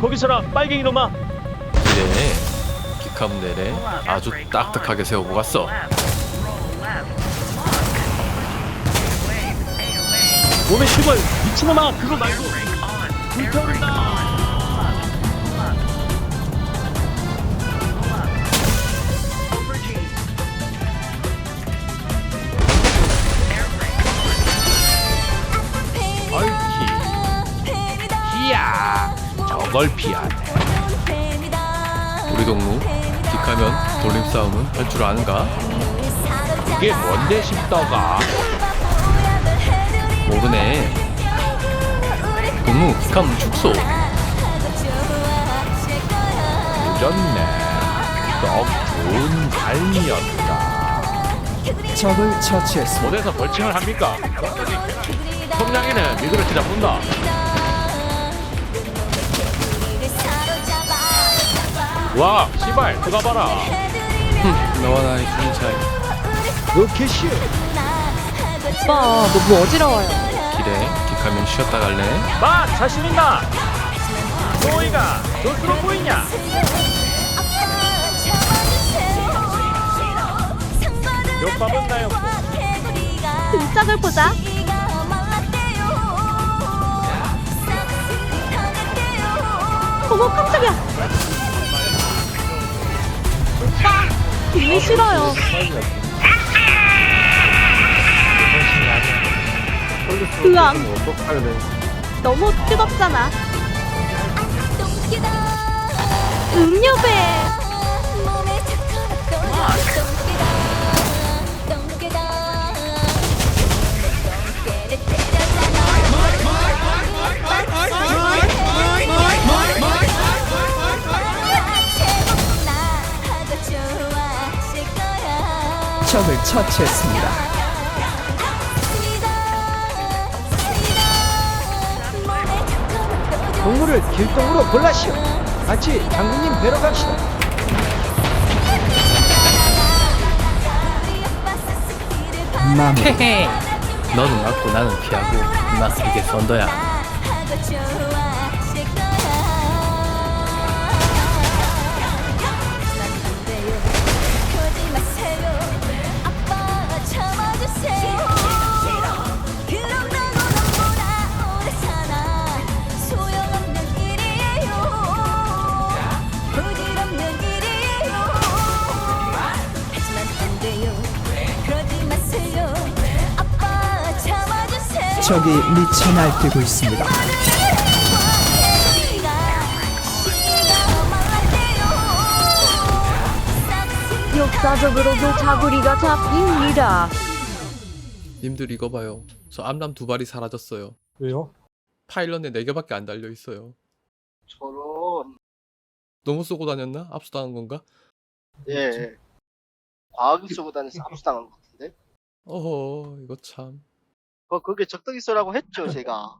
거기서라 빨갱이 놈아. 그래 기캄내래 아주 딱딱하게 세우고 갔어. 몸에 힘을 미친놈아 그거 말고. 불태운다 저걸 피하네. 우리 동무 기카면 돌림 싸움은 할 줄 아는가? 이게 뭔데 싶더가 모르네. 동무 기캄 축소. 늦었네. 썩 좋은 삶이었다. 적을 처치했습니다. 어디서 벌칭을 합니까? 성냥이는 미드를 치다 본다 와 씨발 들어가 봐라 너와 나의 수준 차이 쉬워 오빠 너무 어지러워요. 기래 기카면 쉬었다 갈래? 마 자신 있나 너희가 조수로 보이냐 옆밥은 나였고 등짝을 보자. 어머 깜짝이야. 등이 싫어요. 으앙. 너무 뜨겁잖아. 음료배. 적을 처치했습니다. 동물을 길동으로 골라시오. 같이 장군님 뵈러 갑시다. 마무리. 너는 맞고 나는 피하고 나 이게 썬더야 적이 미쳐 날뛰고 있습니다. 역사적으로도 자구리가 잡힙니다. 님들 이거 봐요 저 암람 두 발이 사라졌어요 왜요? 파일런에 네 개밖에 안 달려 있어요 저런 너무 쏘고 다녔나? 압수당한 건가? 예 과학이 쏘고 다녀서 압수당한 것 같은데 어허 이거 참 그 그게 적덕이쏘라고 했죠 제가